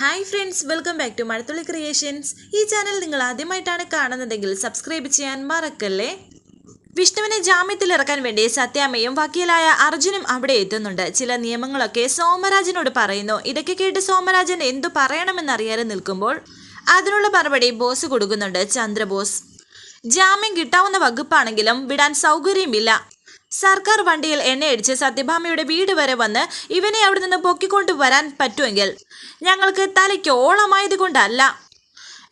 Hi friends welcome back to Mazhathulli creations ഈ channel നിങ്ങൾ ആദ്യമായിട്ടാണ് കാണുന്നതെങ്കിൽ സബ്സ്ക്രൈബ് ചെയ്യാൻ മറക്കല്ലേ? വിഷ്ണുവിനെ ജാമ്യത്തിൽ ഇറക്കാൻ വേണ്ടി സത്യാമ്മയും വക്കീലായ അർജുനും അവിടെ എത്തുന്നുണ്ട്. ചില നിയമങ്ങളൊക്കെ സോമരാജനോട് പറയുന്നു. ഇതൊക്കെ കേട്ട് സോമരാജൻ എന്തു പറയണമെന്നറിയാതെ നിൽക്കുമ്പോൾ അതിനുള്ള മറുപടി ബോസ് കൊടുക്കുന്നുണ്ട് ചന്ദ്രബോസ്. ജാമ്യം കിട്ടാവുന്ന വകുപ്പാണെങ്കിലും വിടാൻ സൗകര്യമില്ല. സർക്കാർ വണ്ടിയിൽ എണ്ണയടിച്ച് സത്യഭാമയുടെ വീട് വരെ വന്ന് ഇവനെ അവിടെ നിന്ന് പൊക്കിക്കൊണ്ടു വരാൻ പറ്റുമെങ്കിൽ ഞങ്ങൾക്ക് തലയ്ക്ക് ഓളമായത് കൊണ്ടല്ല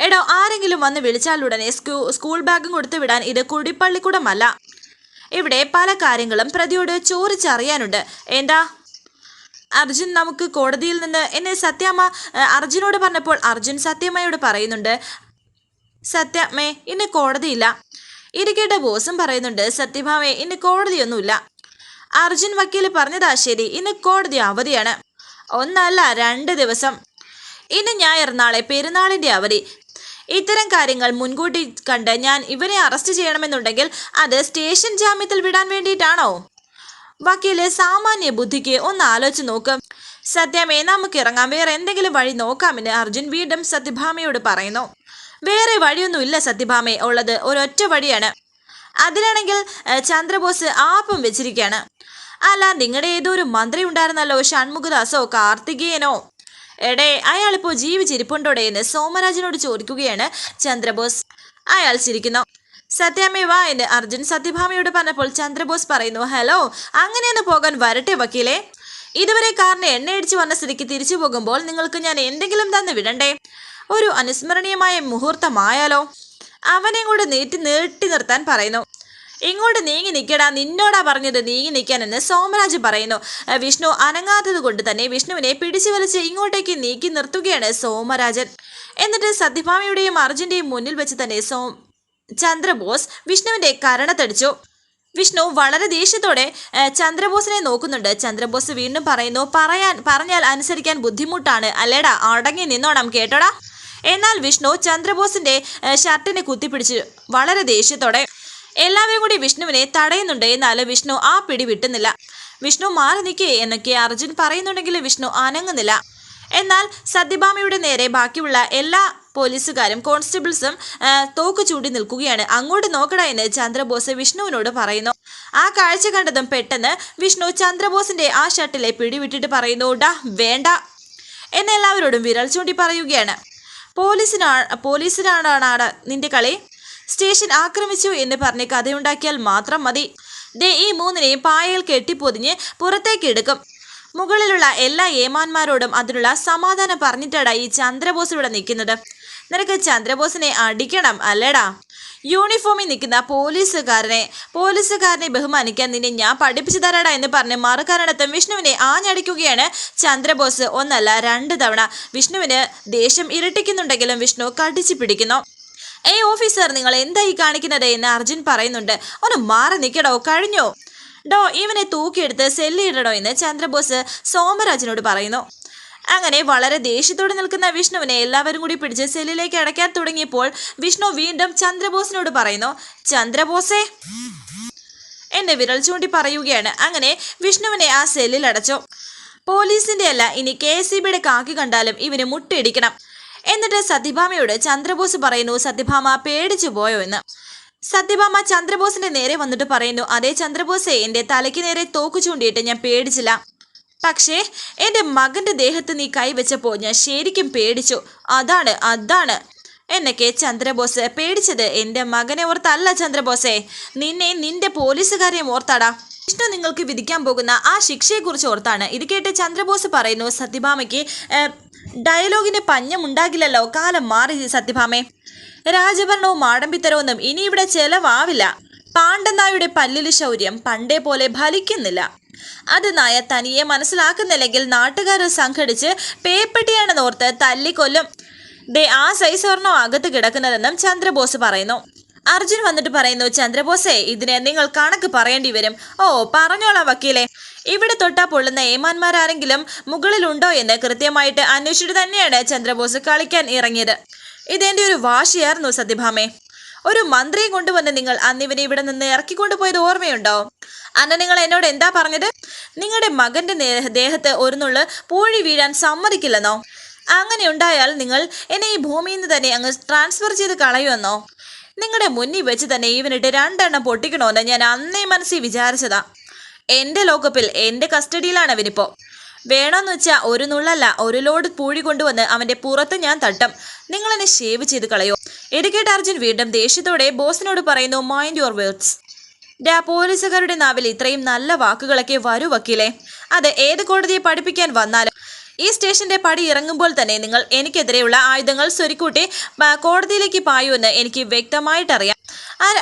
എടോ ആരെങ്കിലും വന്ന് വിളിച്ചാലുടനെ സ്കൂ സ്കൂൾ ബാഗും കൊടുത്തു വിടാൻ ഇത് കുടിപ്പള്ളിക്കൂടമല്ല. ഇവിടെ പല കാര്യങ്ങളും പ്രതിയോട് ചോദിച്ചറിയാനുണ്ട്. എന്താ? അർജുൻ നമുക്ക് കോടതിയിൽ നിന്ന് എന്നെ സത്യാമ്മ അർജുനോട് പറഞ്ഞപ്പോൾ അർജുൻ സത്യമ്മയോട് പറയുന്നുണ്ട്. സത്യമേ ഇന്ന് കോടതിയില്ല. ഇരിക്കേട്ട ബോസും പറയുന്നുണ്ട് സത്യഭാമയെ ഇന്ന് കോടതിയൊന്നുമില്ല. അർജുൻ വക്കീൽ പറഞ്ഞതാ ശരി ഇന്ന് കോടതി അവധിയാണ്. ഒന്നല്ല രണ്ട് ദിവസം. ഇന്ന് ഞായർ നാളെ പെരുന്നാളിന്റെ അവധി. ഇത്തരം കാര്യങ്ങൾ മുൻകൂട്ടി കണ്ട് ഞാൻ ഇവരെ അറസ്റ്റ് ചെയ്യണമെന്നുണ്ടെങ്കിൽ അത് സ്റ്റേഷൻ ജാമ്യത്തിൽ വിടാൻ വേണ്ടിയിട്ടാണോ? വക്കീൽ സാമാന്യ ബുദ്ധിക്ക് ഒന്ന് ആലോചിച്ച് നോക്ക്. സത്യമേ നമുക്ക് ഇറങ്ങാം. വേറെ എന്തെങ്കിലും വഴി നോക്കാമെന്ന് അർജുൻ വീണ്ടും സത്യഭാമയോട് പറയുന്നു. വേറെ വഴിയൊന്നുമില്ല സത്യഭാമേ. ഉള്ളത് ഒരൊറ്റ വഴിയാണ്. അതിലാണെങ്കിൽ ചന്ദ്രബോസ് ആപ്പം വെച്ചിരിക്കുകയാണ് അല്ല നിങ്ങളുടെ ഏതോ ഒരു മന്ത്രി ഉണ്ടായിരുന്നല്ലോ ഷൺമുഖദാസോ കാർത്തികേയനോ? എടേ അയാളിപ്പോ ജീവിച്ചിരിപ്പുണ്ടോടെ എന്ന് സോമരാജനോട് ചോദിക്കുകയാണ് ചന്ദ്രബോസ്. അയാൾ ചിരിക്കുന്നു. സത്യാമ്മ വാ എന്ന് അർജുൻ സത്യഭാമയോട് പറഞ്ഞപ്പോൾ ചന്ദ്രബോസ് പറയുന്നു ഹലോ അങ്ങനെയൊന്ന് പോകാൻ വരട്ടെ വക്കീലേ. ഇതുവരെ കാറിന് എണ്ണയടിച്ച് വന്ന സ്ഥിതിക്ക് തിരിച്ചു പോകുമ്പോൾ നിങ്ങൾക്ക് ഞാൻ എന്തെങ്കിലും തന്നെ വിടണ്ടേ? ഒരു അനുസ്മരണീയമായ മുഹൂർത്തമായാലോ? അവനെ കൂടെ നീട്ടി നീട്ടി നിർത്താൻ പറയുന്നു. ഇങ്ങോട്ട് നീങ്ങി നിൽക്കടാ നിന്നോടാ പറഞ്ഞത് നീങ്ങി നിൽക്കാൻ എന്ന് സോമരാജ് പറയുന്നു. വിഷ്ണു അനങ്ങാത്തത് കൊണ്ട് തന്നെ വിഷ്ണുവിനെ പിടിച്ചു വലിച്ച് ഇങ്ങോട്ടേക്ക് നീക്കി നിർത്തുകയാണ് സോമരാജൻ. എന്നിട്ട് സത്യഭാമയുടെയും അർജുന്റെയും മുന്നിൽ വെച്ച് തന്നെ സോ ചന്ദ്രബോസ് വിഷ്ണുവിന്റെ കരണത്തടിച്ചു. വിഷ്ണു വളരെ ദേഷ്യത്തോടെ ചന്ദ്രബോസിനെ നോക്കുന്നുണ്ട്. ചന്ദ്രബോസ് വീണ്ടും പറയുന്നു പറയാൻ പറഞ്ഞാൽ അനുസരിക്കാൻ ബുദ്ധിമുട്ടാണ്. അല്ലേടാ അടങ്ങി നിന്നോണം കേട്ടോടാ. എന്നാൽ വിഷ്ണു ചന്ദ്രബോസിന്റെ ഷർട്ടിനെ കുത്തിപ്പിടിച്ച് വളരെ ദേഷ്യത്തോടെ എല്ലാവരും കൂടി വിഷ്ണുവിനെ തടയുന്നുണ്ട് എന്നാൽ വിഷ്ണു ആ പിടി വിട്ടുന്നില്ല. വിഷ്ണു മാറി നിൽക്കേ എന്നൊക്കെ അർജുൻ പറയുന്നുണ്ടെങ്കിൽ വിഷ്ണു അനങ്ങുന്നില്ല. എന്നാൽ സത്യഭാമയുടെ നേരെ ബാക്കിയുള്ള എല്ലാ പോലീസുകാരും കോൺസ്റ്റബിൾസും തോക്ക് ചൂടി നിൽക്കുകയാണ്. അങ്ങോട്ട് നോക്കട എന്ന് ചന്ദ്രബോസ് വിഷ്ണുവിനോട് പറയുന്നു. ആ കാഴ്ച കണ്ടതും പെട്ടെന്ന് വിഷ്ണു ചന്ദ്രബോസിന്റെ ആ ഷർട്ടിലെ പിടിവിട്ടിട്ട് പറയുന്നു ഡാ വേണ്ട എന്നെല്ലാവരോടും വിരൽ ചൂണ്ടി പറയുകയാണ്. പോലീസിനാ പോലീസിനാണ് നിന്റെ കളി? സ്റ്റേഷൻ ആക്രമിച്ചു എന്ന് പറഞ്ഞ് കഥയുണ്ടാക്കിയാൽ മാത്രം മതി. ദേ ഈ മൂന്നിനെയും പായയിൽ കെട്ടിപ്പൊതിഞ്ഞ് പുറത്തേക്ക് എടുക്കും. മുകളിലുള്ള എല്ലാ ഏമാന്മാരോടും അതിനുള്ള സമാധാനം പറഞ്ഞിട്ടാടാ ഈ ചന്ദ്രബോസ് ഇവിടെ നിൽക്കുന്നത്. നിനക്ക് ചന്ദ്രബോസിനെ അടിക്കണം അല്ലേടാ? യൂണിഫോമിൽ നിൽക്കുന്ന പോലീസുകാരനെ പോലീസുകാരനെ ബഹുമാനിക്കാൻ നിന്നെ ഞാൻ പഠിപ്പിച്ചു തരാടാ എന്ന് പറഞ്ഞ് മറുകാരണത്തും വിഷ്ണുവിനെ ആഞ്ഞടിക്കുകയാണ് ചന്ദ്രബോസ്. ഒന്നല്ല രണ്ട് തവണ. വിഷ്ണുവിന് ദേഷ്യം ഇരട്ടിക്കുന്നുണ്ടെങ്കിലും വിഷ്ണു കടിച്ചു പിടിക്കുന്നു. ഏ ഓഫീസർ നിങ്ങൾ എന്തായി കാണിക്കുന്നത്? എന്ന് അർജുൻ പറയുന്നുണ്ട്. ഒന്ന് മാറി നിൽക്കടോ കഴിഞ്ഞോ? ഡോ ഇവനെ തൂക്കിയെടുത്ത് സെല്ലിയിടണോ? എന്ന് ചന്ദ്രബോസ് സോമരാജനോട് പറയുന്നു. അങ്ങനെ വളരെ ദേഷ്യത്തോടെ നിൽക്കുന്ന വിഷ്ണുവിനെ എല്ലാവരും കൂടി പിടിച്ച് സെല്ലിലേക്ക് അടയ്ക്കാൻ തുടങ്ങിയപ്പോൾ വിഷ്ണു വീണ്ടും ചന്ദ്രബോസിനോട് പറയുന്നു ചന്ദ്രബോസേ. എന്നെ വിരൽ ചൂണ്ടി പറയുകയാണ്. അങ്ങനെ വിഷ്ണുവിനെ ആ സെല്ലിൽ അടച്ചു. പോലീസിന്റെ അല്ല ഇനി കെ എസ് സി ബിയുടെ കാക്കി കണ്ടാലും ഇവന് മുട്ടയിടിക്കണം. എന്നിട്ട് സത്യഭാമയോട് ചന്ദ്രബോസ് പറയുന്നു സത്യഭാമ പേടിച്ചു പോയോ എന്ന്. സത്യഭാമ ചന്ദ്രബോസിന്റെ നേരെ വന്നിട്ട് പറയുന്നു അതേ ചന്ദ്രബോസെ എന്റെ തലയ്ക്ക് നേരെ തോക്ക് ചൂണ്ടിയിട്ട് ഞാൻ പേടിച്ചില്ല. പക്ഷേ എന്റെ മകന്റെ ദേഹത്ത് നീ കൈവച്ചപ്പോ ഞാൻ ശരിക്കും പേടിച്ചു. അതാണ് അതാണ്. എന്നൊക്കെ ചന്ദ്രബോസ് പേടിച്ചത്. എന്റെ മകനെ ഓർത്തല്ല ചന്ദ്രബോസെ. നിന്നെ നിന്റെ പോലീസുകാരെയും ഓർത്താടാ. വിഷ്ണു നിങ്ങൾക്ക് വിധിക്കാൻ പോകുന്ന ആ ശിക്ഷയെക്കുറിച്ച് ഓർത്താണ്. ഇത് കേട്ട് ചന്ദ്രബോസ് പറയുന്നു സത്യഭാമയ്ക്ക് ഡയലോഗിന് പഞ്ഞമുണ്ടാകില്ലല്ലോ കാലം മാറി സത്യഭാമേ. രാജഭരണവും ആഡംബിത്തരവൊന്നും ഇനി ഇവിടെ ചെലവാവില്ല. പാണ്ഡനായുടെ പല്ലിൽ ശൗര്യം പണ്ടേ പോലെ ഫലിക്കുന്നില്ല. അത് നായ തനിയെ മനസ്സിലാക്കുന്നില്ലെങ്കിൽ നാട്ടുകാർ സംഘടിച്ച് പേപ്പെട്ടിയാണെന്ന് തല്ലിക്കൊല്ലും. ദേ ആ സൈസ് ഒരെണ്ണം അകത്ത് കിടക്കുന്നതെന്നും ചന്ദ്രബോസ് പറയുന്നു. അർജുൻ വന്നിട്ട് പറയുന്നു ചന്ദ്രബോസേ ഇതിനെ നിങ്ങൾ കണക്ക് പറയേണ്ടി വരും. ഓ പറഞ്ഞോളാം വക്കീലെ. ഇവിടെ തൊട്ടാ പൊള്ളുന്ന ഏമാന്മാരാരെങ്കിലും മുകളിലുണ്ടോ എന്ന് കൃത്യമായിട്ട് അന്വേഷിച്ചിട്ട് തന്നെയാണ് ചന്ദ്രബോസ് കളിക്കാൻ ഇറങ്ങിയത്. ഇതെന്റെ ഒരു വാശിയായിരുന്നു സത്യഭാമേ. ഒരു മന്ത്രിയെ കൊണ്ടുവന്ന് നിങ്ങൾ അന്നിവനെ ഇവിടെ നിന്ന് ഇറക്കിക്കൊണ്ടുപോയത് ഓർമ്മയുണ്ടോ? അന്ന് നിങ്ങൾ എന്നോട് എന്താ പറഞ്ഞത്? നിങ്ങളുടെ മകന്റെ ദേഹത്ത് ഒരു നുള്ള് പൂഴി വീഴാൻ സമ്മതിക്കില്ലെന്നോ? അങ്ങനെ ഉണ്ടായാൽ നിങ്ങൾ എന്നെ ഈ ഭൂമിയിൽ നിന്ന് തന്നെ അങ്ങ് ട്രാൻസ്ഫർ ചെയ്ത് കളയുമെന്നോ? നിങ്ങളുടെ മുന്നിൽ വെച്ച് തന്നെ ഇവനിട്ട് രണ്ടെണ്ണം പൊട്ടിക്കണമെന്ന് ഞാൻ അന്നേ മനസ്സിൽ വിചാരിച്ചതാ. എന്റെ ലോക്കപ്പിൽ എന്റെ കസ്റ്റഡിയിലാണ് അവനിപ്പോ വേണമെന്ന് വെച്ചാൽ ഒരു നുള്ളല്ല ഒരു ലോഡ് പൂഴി കൊണ്ടുവന്ന് അവന്റെ പുറത്ത് ഞാൻ തട്ടം. നിങ്ങളെന്നെ ഷേവ് ചെയ്ത് കളയോ? എഡിക്കേറ്റ് അർജുൻ വീണ്ടും ദേഷ്യത്തോടെ ബോസിനോട് പറയുന്നു മൈൻഡ് യുവർ വേർഡ്സ് ഡാ പോലീസുകാരുടെ നാവിൽ ഇത്രയും നല്ല വാക്കുകളൊക്കെ വരൂ വക്കീലേ. അത് ഏത് കോടതിയെ പഠിപ്പിക്കാൻ വന്നാലും ഈ സ്റ്റേഷന്റെ പടി ഇറങ്ങുമ്പോൾ തന്നെ നിങ്ങൾ എനിക്കെതിരെയുള്ള ആയുധങ്ങൾ സ്വരുക്കൂട്ടി കോടതിയിലേക്ക് പായുമെന്ന് എനിക്ക് വ്യക്തമായിട്ടറിയാം.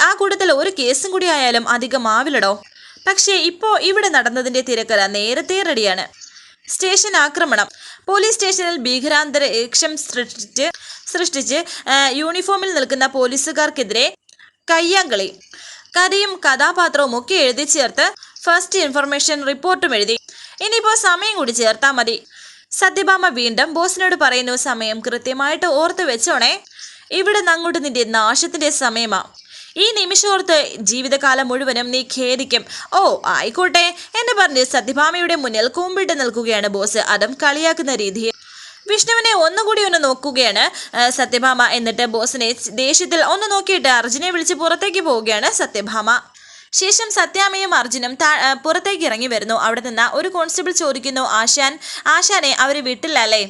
ആ കൂട്ടത്തിൽ ഒരു കേസും കൂടി ആയാലും അധികം ആവില്ലടോ. പക്ഷേ ഇപ്പോൾ ഇവിടെ നടന്നതിന്റെ തിരക്കഥ നേരത്തെ റെഡിയാണ്. സ്റ്റേഷൻ ആക്രമണം. പോലീസ് സ്റ്റേഷനിൽ ഭീകരാന്തരീക്ഷം സൃഷ്ടിച്ച് സൃഷ്ടിച്ച് യൂണിഫോമിൽ നിൽക്കുന്ന പോലീസുകാർക്കെതിരെ കയ്യാങ്കളി. കഥയും കഥാപാത്രവും ഒക്കെ എഴുതി ചേർത്ത് ഫസ്റ്റ് ഇൻഫർമേഷൻ റിപ്പോർട്ടും എഴുതി. ഇനിയിപ്പോൾ സമയം കൂടി ചേർത്താൽ മതി. സത്യഭാമ വീണ്ടും ബോസിനോട് പറയുന്നു സമയം കൃത്യമായിട്ട് ഓർത്ത് വെച്ചോണേ. ഇവിടെ അങ്ങോട്ട് നിന്റെ നാശത്തിന്റെ സമയമാ. ഈ നിമിഷോർത്ത് ജീവിതകാലം മുഴുവനും നീ ഖേദിക്കും. ഓ ആയിക്കോട്ടെ. എന്ന് പറഞ്ഞ് സത്യഭാമയുടെ മുന്നിൽ കൂമ്പിട്ട് നിൽക്കുകയാണ് ബോസ്. അതും കളിയാക്കുന്ന രീതിയിൽ. വിഷ്ണുവിനെ ഒന്നുകൂടി ഒന്ന് നോക്കുകയാണ്. സത്യഭാമ എന്നിട്ട് ബോസിനെ ദേഷ്യത്തിൽ ഒന്ന് നോക്കിയിട്ട് അർജുനെ വിളിച്ച് പുറത്തേക്ക് പോവുകയാണ് സത്യഭാമ. ശേഷം സത്യാമയും അർജുനും പുറത്തേക്ക് ഇറങ്ങി വരുന്നു. അവിടെ നിന്ന് ഒരു കോൺസ്റ്റബിൾ ചോദിക്കുന്നു ആശാൻ ആശാനെ അവർ വിട്ടില്ലല്ലേ?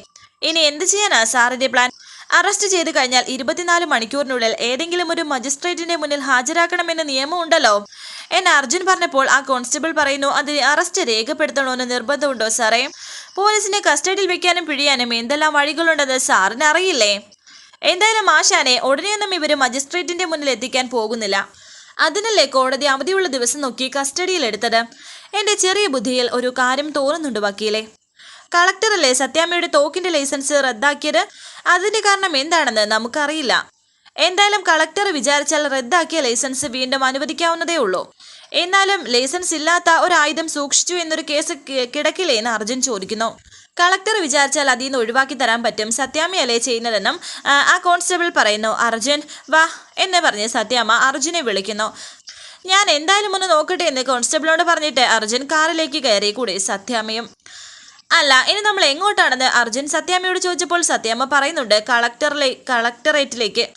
ഇനി എന്ത് ചെയ്യാനാ സാറിന്റെ പ്ലാൻ? അറസ്റ്റ് ചെയ്ത് കഴിഞ്ഞാൽ ഇരുപത്തിനാല് മണിക്കൂറിനുള്ളിൽ ഏതെങ്കിലും ഒരു മജിസ്ട്രേറ്റിന്റെ മുന്നിൽ ഹാജരാക്കണമെന്ന നിയമമുണ്ടല്ലോ. എന്ന് അർജുൻ പറഞ്ഞപ്പോൾ ആ കോൺസ്റ്റബിൾ പറയുന്നു അതിന് അറസ്റ്റ് രേഖപ്പെടുത്തണമെന്ന് നിർബന്ധമുണ്ടോ സാറേ? പോലീസിനെ കസ്റ്റഡിയിൽ വെക്കാനും പിഴിയാനും എന്തെല്ലാം വഴികളുണ്ടെന്ന് സാറിന് അറിയില്ലേ എന്തായാലും ആശാനെ ഉടനെയൊന്നും ഇവർ മജിസ്ട്രേറ്റിന്റെ മുന്നിൽ എത്തിക്കാൻ പോകുന്നില്ല. അതിനല്ലേ കോടതി അവധിയുള്ള ദിവസം നോക്കി കസ്റ്റഡിയിൽ കസ്റ്റഡിയിലെടുത്തത് എന്റെ ചെറിയ ബുദ്ധിയിൽ ഒരു കാര്യം തോന്നുന്നുണ്ട് വക്കീലെ. കളക്ടറല്ലേ സത്യാമ്മയുടെ തോക്കിന്റെ ലൈസൻസ് റദ്ദാക്കിയത്? അതിന്റെ കാരണം എന്താണെന്ന് നമുക്കറിയില്ല. എന്തായാലും കളക്ടർ വിചാരിച്ചാൽ റദ്ദാക്കിയ ലൈസൻസ് വീണ്ടും അനുവദിക്കാവുന്നതേ ഉള്ളൂ എന്നാലും ലൈസൻസ് ഇല്ലാത്ത ഒരു ആയുധം സൂക്ഷിച്ചു എന്നൊരു കേസ് കി- കിടക്കില്ലേ എന്ന് അർജുൻ ചോദിക്കുന്നു. കളക്ടർ വിചാരിച്ചാൽ അതിൽ നിന്ന് ഒഴിവാക്കി തരാൻ പറ്റും. സത്യാമ്മയല്ലേ ചെയ്യുന്നതെന്നും ആ, കോൺസ്റ്റബിൾ പറയുന്നു. അർജുൻ വാ എന്നെ പറഞ്ഞ് സത്യാമ്മ അർജുനെ വിളിക്കുന്നു. ഞാൻ എന്തായാലും ഒന്ന് നോക്കട്ടെ എന്ന് കോൺസ്റ്റബിളോട് പറഞ്ഞിട്ട് അർജുൻ കാറിലേക്ക് കയറി കൂടി സത്യാമ്മയും. അല്ല ഇനി നമ്മൾ എങ്ങോട്ടാണെന്ന്? അർജുൻ സത്യാമ്മയോട് ചോദിച്ചപ്പോൾ സത്യാമ്മ പറയുന്നുണ്ട് കളക്ടറിലെ കളക്ടറേറ്റിലേക്ക്.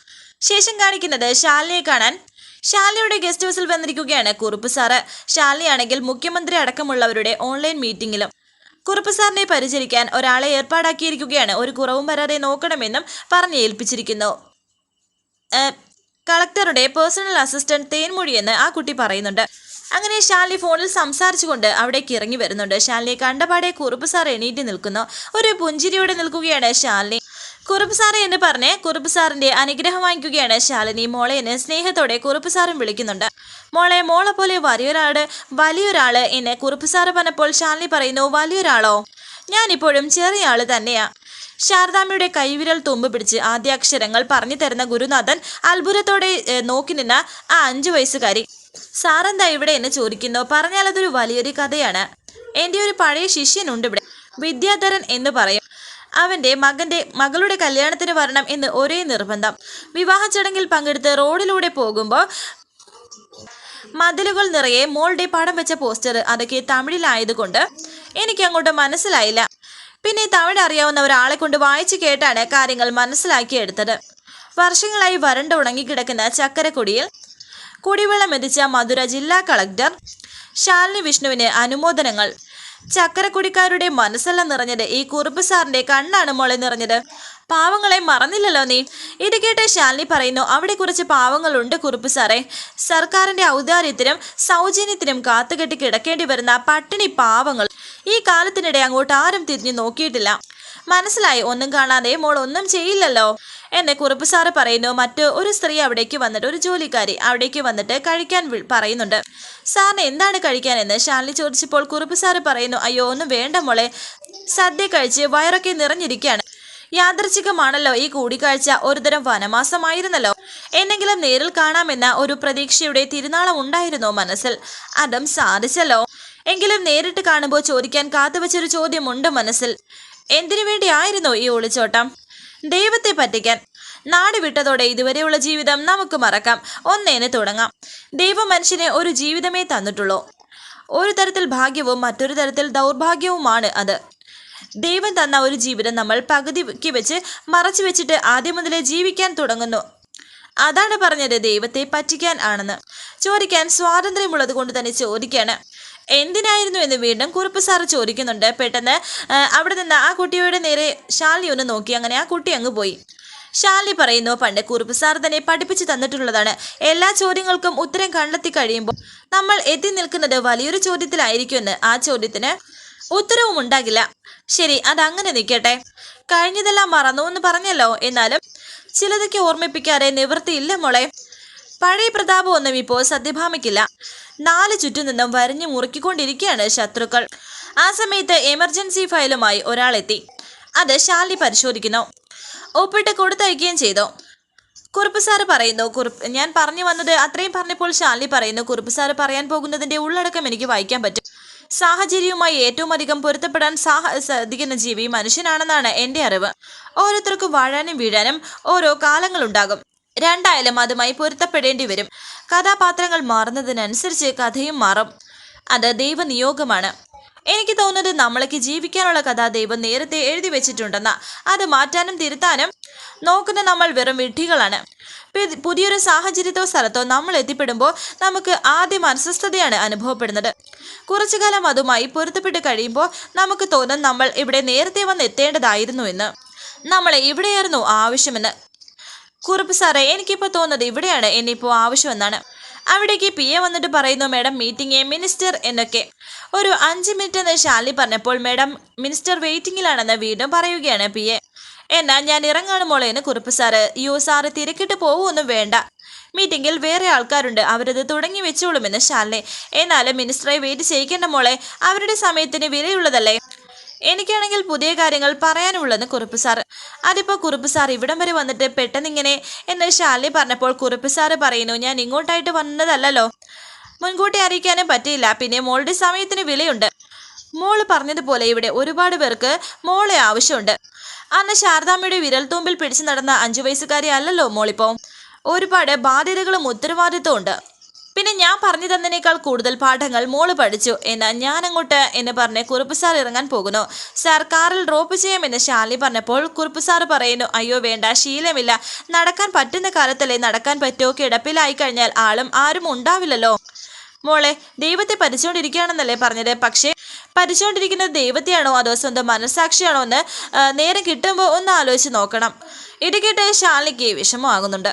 ശേഷം കാണിക്കുന്നത് ശാലിനിയെ കാണാൻ ശാലിനിയുടെ ഗസ്റ്റ് ഹൗസിൽ വന്നിരിക്കുകയാണ് കുറുപ്പ് സാറ്. ശാലയാണെങ്കിൽ മുഖ്യമന്ത്രി അടക്കമുള്ളവരുടെ ഓൺലൈൻ മീറ്റിംഗിലും കുറുപ്പ് സാറിനെ പരിചരിക്കാൻ ഒരാളെ ഏർപ്പാടാക്കിയിരിക്കുകയാണ്. ഒരു കുറവും വരാതെ നോക്കണമെന്നും പറഞ്ഞു ഏൽപ്പിച്ചിരിക്കുന്നു കളക്ടറുടെ പേഴ്സണൽ അസിസ്റ്റന്റ് തേൻമൊഴി എന്ന് ആ കുട്ടി പറയുന്നുണ്ട്. അങ്ങനെ ഷാലി ഫോണിൽ സംസാരിച്ചുകൊണ്ട് അവിടേക്ക് ഇറങ്ങി വരുന്നുണ്ട്. ഷാലിനെ കണ്ടപാടെ കുറുപ്പ് സാർ എണീറ്റ് നിൽക്കുന്നു. ഒരു പുഞ്ചിരിയോടെ നിൽക്കുകയാണ് ശാലിനി. കുറുപ്പ് സാറേ എന്ന് പറഞ്ഞ് കുറുപ്പ് സാറിന്റെ അനുഗ്രഹം വാങ്ങിക്കുകയാണ് ശാലിനി. മോളെ എന്ന് സ്നേഹത്തോടെ കുറുപ്പ് സാറും വിളിക്കുന്നുണ്ട്. മോളെ മോളെ പോലെ വലിയൊരാൾ വലിയൊരാൾ എന്നെ കുറുപ്പ് സാറ് പറഞ്ഞപ്പോൾ ശാലിനി പറയുന്നു വലിയൊരാളോ? ഞാനിപ്പോഴും ചെറിയ ആൾ തന്നെയാ. ശാരദാമ്മയുടെ കൈവിരൽ തുമ്പ് പിടിച്ച് ആദ്യാക്ഷരങ്ങൾ പറഞ്ഞു തരുന്ന ഗുരുനാഥൻ അത്ഭുതത്തോടെ നോക്കി നിന്ന ആ അഞ്ചു വയസ്സുകാരി. സാറെന്താ ഇവിടെ എന്ന് ചോദിക്കുന്നു. പറഞ്ഞാൽ അതൊരു വലിയൊരു കഥയാണ്. എന്റെ ഒരു പഴയ ശിഷ്യനുണ്ട് ഇവിടെ. വിദ്യാധരൻ എന്ന് പറയും. അവന്റെ മകന്റെ മകളുടെ കല്യാണത്തിന് വരണം എന്ന് ഒരേ നിർബന്ധം. വിവാഹ ചടങ്ങിൽ പങ്കെടുത്ത് റോഡിലൂടെ പോകുമ്പോൾ മതിലുകൾ നിറയെ മോളുടെ പടം വെച്ച പോസ്റ്റർ അതൊക്കെ തമിഴിലായതുകൊണ്ട് എനിക്ക് അങ്ങോട്ട് മനസ്സിലായില്ല. പിന്നെ തമിഴ് അറിയാവുന്ന ഒരാളെ കൊണ്ട് വായിച്ചു കേട്ടാണ് കാര്യങ്ങൾ മനസ്സിലാക്കിയെടുത്തത് വർഷങ്ങളായി വരണ്ട ഉണങ്ങിക്കിടക്കുന്ന ചക്കരക്കുടിയിൽ കുടിവെള്ളം എത്തിച്ച മധുര ജില്ലാ കളക്ടർ ശാലിനി വിഷ്ണുവിന് അനുമോദനങ്ങൾ. ചക്കരക്കുടിക്കാരുടെ മനസ്സല്ല നിറഞ്ഞത്. ഈ കുറുപ്പ് സാറിന്റെ കണ്ണാണ് മോളെ നിറഞ്ഞത്. പാവങ്ങളെ മറന്നില്ലല്ലോ നീ. ഇത് കേട്ട് ശാലിനി പറയുന്നു അവിടെ കുറച്ച് പാവങ്ങളുണ്ട് കുറുപ്പ് സാറേ. സർക്കാരിന്റെ ഔദാര്യത്തിനും സൗജന്യത്തിനും കാത്തുകെട്ടി കിടക്കേണ്ടി വരുന്ന പട്ടിണി പാവങ്ങൾ. ഈ കാലത്തിനിടെ അങ്ങോട്ട് ആരും തിരിഞ്ഞു നോക്കിയിട്ടില്ല. മനസ്സിലായി ഒന്നും കാണാതെ മോൾ ഒന്നും ചെയ്യില്ലല്ലോ. എന്നെ കുറുപ്പ് സാറ് പറയുന്നു മറ്റു ഒരു സ്ത്രീ അവിടേക്ക് വന്നിട്ട് ഒരു ജോലിക്കാരി അവിടേക്ക് വന്നിട്ട് കഴിക്കാൻ പറയുന്നുണ്ട്. സാറിന് എന്താണ് കഴിക്കാനെന്ന് ഷാൻലി ചോദിച്ചപ്പോൾ കുറുപ്പ് സാറ് പറയുന്നു അയ്യോ ഒന്നും വേണ്ട മോളെ. സദ്യ കഴിച്ച് വയറൊക്കെ നിറഞ്ഞിരിക്കുകയാണ് യാദർച്ഛികമാണല്ലോ ഈ കൂടിക്കാഴ്ച. ഒരുതരം വനമാസമായിരുന്നല്ലോ. എന്നെങ്കിലും നേരിൽ കാണാമെന്ന ഒരു പ്രതീക്ഷയുടെ തിരുനാളം ഉണ്ടായിരുന്നോ മനസ്സിൽ? അതും സാധിച്ചല്ലോ. എങ്കിലും നേരിട്ട് കാണുമ്പോൾ ചോദിക്കാൻ കാത്തുവച്ചൊരു ചോദ്യമുണ്ട് മനസ്സിൽ. എന്തിനു വേണ്ടിയായിരുന്നു ഈ ഒളിച്ചോട്ടം? ദൈവത്തെ പറ്റിക്കാൻ. നാട് വിട്ടതോടെ ഇതുവരെയുള്ള ജീവിതം നമുക്ക് മറക്കാം. ഒന്നേന് തുടങ്ങാം. ദൈവം മനുഷ്യനെ ഒരു ജീവിതമേ തന്നിട്ടുള്ളൂ. ഒരു തരത്തിൽ ഭാഗ്യവും മറ്റൊരു തരത്തിൽ ദൗർഭാഗ്യവുമാണ് അത്. ദൈവം തന്ന ഒരു ജീവിതം നമ്മൾ പകുതിക്ക് വെച്ച് മറച്ചു വെച്ചിട്ട് ആദ്യം മുതലേ ജീവിക്കാൻ തുടങ്ങുന്നു. അതാണ് പറഞ്ഞത് ദൈവത്തെ പറ്റിക്കാൻ ആണെന്ന്. ചോദിക്കാൻ സ്വാതന്ത്ര്യമുള്ളത് കൊണ്ട് തന്നെ ചോദിക്കാണ്. എന്തിനായിരുന്നു എന്ന് വീണ്ടും കുറുപ്പ് സാറ് ചോദിക്കുന്നുണ്ട്. പെട്ടെന്ന് അവിടെ നിന്ന് ആ കുട്ടിയുടെ നേരെ ഷാലി ഒന്ന് നോക്കി. അങ്ങനെ ആ കുട്ടി അങ്ങ് പോയി. ഷാലി പറയുന്നു പണ്ട് കുറുപ്പ് സാർ തന്നെ പഠിപ്പിച്ചു തന്നിട്ടുള്ളതാണ്. എല്ലാ ചോദ്യങ്ങൾക്കും ഉത്തരം കണ്ടെത്തി കഴിയുമ്പോൾ നമ്മൾ എത്തി നിൽക്കുന്നത് വലിയൊരു ചോദ്യത്തിലായിരിക്കുമെന്ന്. ആ ചോദ്യത്തിന് ഉത്തരവും ഉണ്ടാകില്ല. ശരി അതങ്ങനെ നിൽക്കട്ടെ. കഴിഞ്ഞതെല്ലാം മറന്നു എന്ന് പറഞ്ഞല്ലോ. എന്നാലും ചിലതൊക്കെ ഓർമ്മിപ്പിക്കാതെ നിവൃത്തിയില്ല മോളെ. പഴയ പ്രതാപമൊന്നും ഇപ്പോൾ സത്യഭാമയ്ക്കില്ല. നാല് ചുറ്റു നിന്നും വരഞ്ഞു മുറുക്കിക്കൊണ്ടിരിക്കുകയാണ് ശത്രുക്കൾ. ആ സമയത്ത് എമർജൻസി ഫയലുമായി ഒരാളെത്തി. അത് ശാലി പരിശോധിക്കുന്നു. ഒപ്പിട്ട് കൊടുത്തയക്കുകയും ചെയ്തു. കുറുപ്പ് സാറ് പറയുന്നു കുറുപ്പ് ഞാൻ പറഞ്ഞു വന്നത് അത്രയും പറഞ്ഞപ്പോൾ ശാലി പറയുന്നു കുറുപ്പ് സാറ് പറയാൻ പോകുന്നതിന്റെ ഉള്ളടക്കം എനിക്ക് വായിക്കാൻ പറ്റും. സാഹചര്യവുമായി ഏറ്റവും അധികം പൊരുത്തപ്പെടാൻ സാഹ സാധിക്കുന്ന ജീവി മനുഷ്യനാണെന്നാണ് എന്റെ അറിവ്. ഓരോരുത്തർക്കും വാഴാനും വീഴാനും ഓരോ കാലങ്ങളുണ്ടാകും. രണ്ടായാലും അതുമായി പൊരുത്തപ്പെടേണ്ടി വരും. കഥാപാത്രങ്ങൾ മാറുന്നതിനനുസരിച്ച് കഥയും മാറും. അത് ദൈവനിയോഗമാണ്. എനിക്ക് തോന്നുന്നത് നമ്മളേക്ക് ജീവിക്കാനുള്ള കഥ ദൈവം നേരത്തെ എഴുതി വെച്ചിട്ടുണ്ടെന്ന. അത് മാറ്റാനും തിരുത്താനും നോക്കുന്ന നമ്മൾ വെറും വിഡ്ഢികളാണ്. പുതിയൊരു സാഹചര്യത്തോ സ്ഥലത്തോ നമ്മൾ എത്തിപ്പെടുമ്പോൾ നമുക്ക് ആദ്യം അസ്വസ്ഥതയാണ് അനുഭവപ്പെടുന്നത്. കുറച്ചു കാലം അതുമായി പൊരുത്തപ്പെട്ട് കഴിയുമ്പോൾ നമുക്ക് തോന്നും നമ്മൾ ഇവിടെ നേരത്തെ വന്ന് എത്തേണ്ടതായിരുന്നു എന്ന്. നമ്മളെ ഇവിടെയായിരുന്നു ആവശ്യമെന്ന്. കുറുപ്പ് സാറേ എനിക്കിപ്പോൾ തോന്നുന്നത് ഇവിടെയാണ് എന്നിപ്പോൾ ആവശ്യമെന്നാണ്. അവിടേക്ക് പി എ വന്നിട്ട് പറയുന്നു മാഡം മീറ്റിംഗ് മിനിസ്റ്റർ എന്നൊക്കെ. ഒരു അഞ്ച് മിനിറ്റ് എന്ന് ശാലി പറഞ്ഞപ്പോൾ മാഡം മിനിസ്റ്റർ വെയിറ്റിംഗിലാണെന്ന് വീണ്ടും പറയുകയാണ് പി എ. എന്നാൽ ഞാൻ ഇറങ്ങാണ് മോളെ എന്ന് കുറുപ്പ് സാറ്. യു സാറ് തിരക്കിട്ട് പോവുമൊന്നും വേണ്ട. മീറ്റിംഗിൽ വേറെ ആൾക്കാരുണ്ട്. അവരത് തുടങ്ങി വെച്ചോളുമെന്ന് ശാലിനെ. എന്നാലും മിനിസ്റ്ററെ വെയിറ്റ് ചെയ്യിക്കേണ്ട മോളെ അവരുടെ സമയത്തിന് വിലയുള്ളതല്ലേ? എനിക്കാണെങ്കിൽ പുതിയ കാര്യങ്ങൾ പറയാനുള്ളെന്ന് കുറുപ്പ് സാർ അതിപ്പോൾ കുറുപ്പ് സാർ ഇവിടം വരെ വന്നിട്ട് പെട്ടെന്ന് ഇങ്ങനെ എന്ന് ശാലിനി പറഞ്ഞപ്പോൾ കുറുപ്പ് സാറ് പറയുന്നു ഞാൻ ഇങ്ങോട്ടായിട്ട് വന്നതല്ലല്ലോ. മുൻകൂട്ടി അറിയിക്കാനും പറ്റിയില്ല. പിന്നെ മോളുടെ സമയത്തിന് വിലയുണ്ട് മോൾ പറഞ്ഞതുപോലെ ഇവിടെ ഒരുപാട് പേർക്ക് മോളെ ആവശ്യമുണ്ട്. അന്ന് ശാരദാമ്മയുടെ വിരൽത്തുമ്പിൽ പിടിച്ചു നടന്ന അഞ്ചു വയസ്സുകാരി അല്ലല്ലോ മോളിപ്പോ. ഒരുപാട് ബാധ്യതകളും ഉത്തരവാദിത്വവും ഉണ്ട്. പിന്നെ ഞാൻ പറഞ്ഞു തന്നതിനേക്കാൾ കൂടുതൽ പാഠങ്ങൾ മോൾ പഠിച്ചു എന്നാൽ ഞാൻ അങ്ങോട്ട് എന്ന് പറഞ്ഞ് കുറുപ്പ് സാർ ഇറങ്ങാൻ പോകുന്നു. സാർ കാറിൽ ഡ്രോപ്പ് ചെയ്യാമെന്ന് ശാലി പറഞ്ഞപ്പോൾ കുറുപ്പ് സാർ പറയുന്നു അയ്യോ വേണ്ട ശീലമില്ല. നടക്കാൻ പറ്റുന്ന കാലത്തല്ലേ നടക്കാൻ പറ്റുമോ കിടപ്പിലായി കഴിഞ്ഞാൽ ആളും ആരും ഉണ്ടാവില്ലല്ലോ. മോളെ ദൈവത്തെ പരിച്ചുകൊണ്ടിരിക്കുകയാണെന്നല്ലേ പറഞ്ഞത്? പക്ഷേ പരിച്ചുകൊണ്ടിരിക്കുന്നത് ദൈവത്തെയാണോ അതോ സ്വന്തം മനസ്സാക്ഷിയാണോ എന്ന് നേരം കിട്ടുമ്പോൾ ഒന്ന് ആലോചിച്ച് നോക്കണം. ഇടുക്കിയിട്ട് ശാലിക്ക് വിഷമമാകുന്നുണ്ട്.